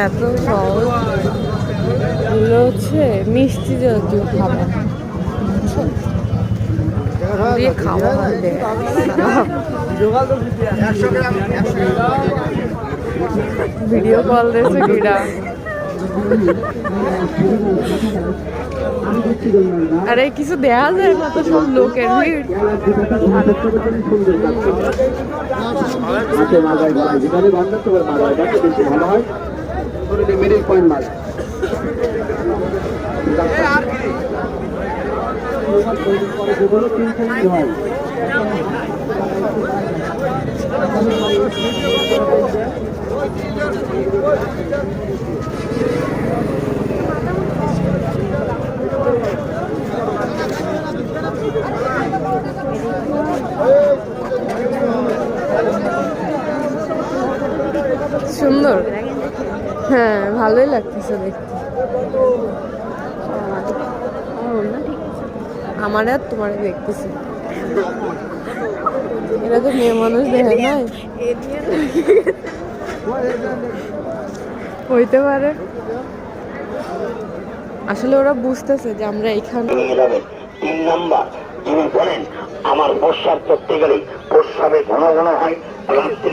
এত সহজ? এগুলো হচ্ছে মিষ্টি জাতীয় খাবার। দিয়ে খাওয়া হবে ভিডিও কল দিয়েছে কিরা আরে কিছু দেয়া যায় না তো সব লোকের ভিড়। সুন্দর। হ্যাঁ ভালোই লাগতেছে দেখতে। আমার আর তোমার দেখতেছি এটা তো মেয়ে মানুষ দেখে নাই হইতে পারে। আসলে ওরা বুঝতেছে যে আমরা এখানে তিন নাম্বার। যিনি বলেন, আমার প্রস্রাব করতে গেলে প্রস্রাবে ঘন ঘন হয়। রাত্রি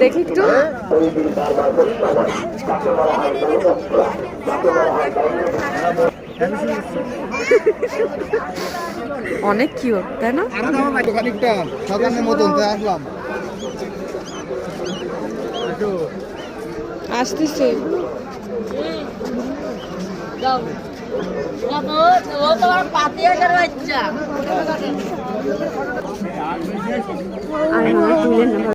দেখি একটু অনেক কিউট তাই না? খানিকটা সকালের মতন তাই আসলাম। আসতেছে। আর তুলে না